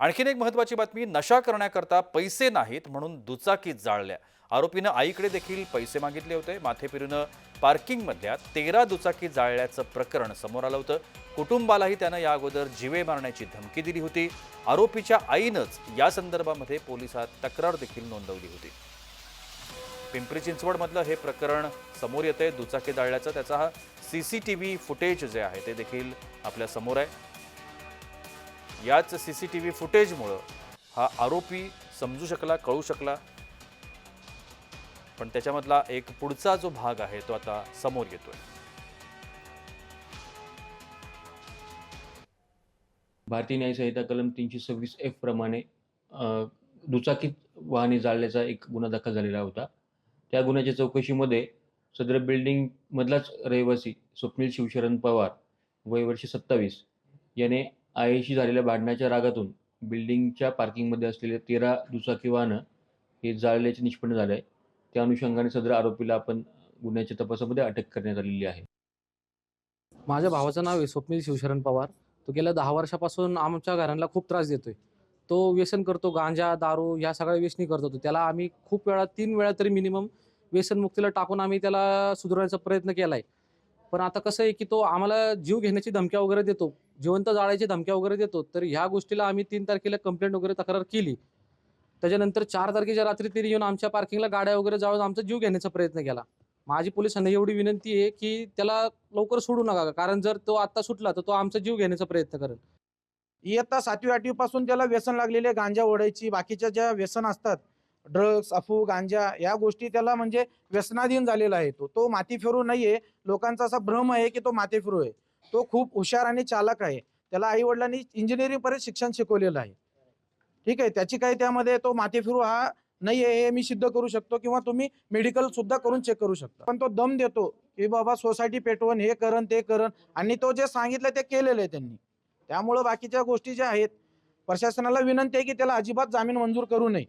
आणखीन एक महत्त्वाची बातमी नशा करण्याकरता पैसे नाहीत म्हणून दुचाकीत जाळल्या. आरोपीनं आईकडे देखील पैसे मागितले होते. माथेपिरूनं पार्किंगमधल्या तेरा दुचाकी जाळल्याचं प्रकरण समोर आलं होतं. कुटुंबालाही त्यानं या अगोदर जिवे मारण्याची धमकी दिली होती. आरोपीच्या आईनंच या संदर्भामध्ये पोलिसात तक्रार देखील नोंदवली होती. पिंपरी चिंचवडमधलं हे प्रकरण समोर येतंय. दुचाकी जाळल्याचं त्याचा हा C C T V footage जे आहे ते देखील आपल्यासमोर आहे. याच सी सी टी व्ही फुटेजमुळं हा आरोपी समजू शकला कळू शकला. पण त्याच्यामधला एक पुढचा जो भाग आहे तो आता समोर येतोय. भारतीय न्याय संहिता कलम तीनशे सव्वीस एफ प्रमाणे अ, दुचाकीत वाहने जाळल्याचा एक गुन्हा दाखल झालेला होता. त्या गुन्ह्याच्या चौकशीमध्ये सदर बिल्डिंग मधलाच रहिवासी स्वप्नील शिवशरण पवार वय वर्ष सत्तावीस याने आईशी झालेल्या भांडणाच्या रागातून बिल्डिंगच्या पार्किंगमध्ये असलेले तेरा दुचाकी वाहनं हे जाळल्याचे निष्पन्न झाले आहे त्या अनुषंगाने सदर आरोपीला आपण गुन्ह्याच्या तपासामध्ये अटक करण्यात आलेली आहे. माझ्या भावाचं नाव आहे स्वप्नील शिवशरण पवार. तो गेल्या दहा वर्षापासून आमच्या घरांना खूप त्रास देतोय. तो व्यसन करतो गांजा दारू ह्या सगळ्या व्यसनी करत होतो. त्याला आम्ही खूप वेळा तीन वेळा तरी मिनिमम व्यसनमुक्तीला टाकून आम्ही त्याला सुधारण्याचा प्रयत्न केलाय. पण आता कसं आहे की तो आम्हाला जीव घेण्याची धमक्या वगैरे देतो जिवंत जाळायची धमक्या वगैरे देतो तर ह्या गोष्टीला आम्ही तीन तारखेला कंप्लेंट वगैरे तक्रार केली. त्याच्यानंतर चार तारखेच्या रात्री तरी येऊन आमच्या पार्किंगला गाड्या वगैरे जाळून आमचा जीव घेण्याचा प्रयत्न केला. माझी पोलिसांना एवढी विनंती आहे की त्याला लवकर सोडू नका कारण जर तो आता सुटला तर तो आमचा जीव घेण्याचा प्रयत्न करेल. इयत्ता सातवी आठवीपासून त्याला व्यसन लागलेले गांजा ओढायची बाकीच्या ज्या व्यसन असतात ड्रग्स अफू गांजा या गोष्टी त्याला म्हणजे व्यसनाधीन झालेला आहे तो. तो माती फिरू नाहीये. लोकांचा असा भ्रम आहे की तो माती फिरू आहे. तो खूप हुशार आणि चालक आहे. त्याला आई वडिलांनी इंजिनिअरिंग पर्यंत शिक्षण शिकवलेलं आहे. ठीक आहे? त्याची काही त्यामध्ये तो माती फिरू हा नाही आहे हे मी सिद्ध करू शकतो किंवा तुम्ही मेडिकल सुद्धा करून चेक करू शकता. पण तो दम देतो की बाबा सोसायटी पेटवून हे करण ते करण आणि तो जे सांगितलं ते केलेलं आहे त्यांनी. त्यामुळं बाकीच्या गोष्टी ज्या आहेत प्रशासनाला विनंती आहे की त्याला अजिबात जामीन मंजूर करू नये.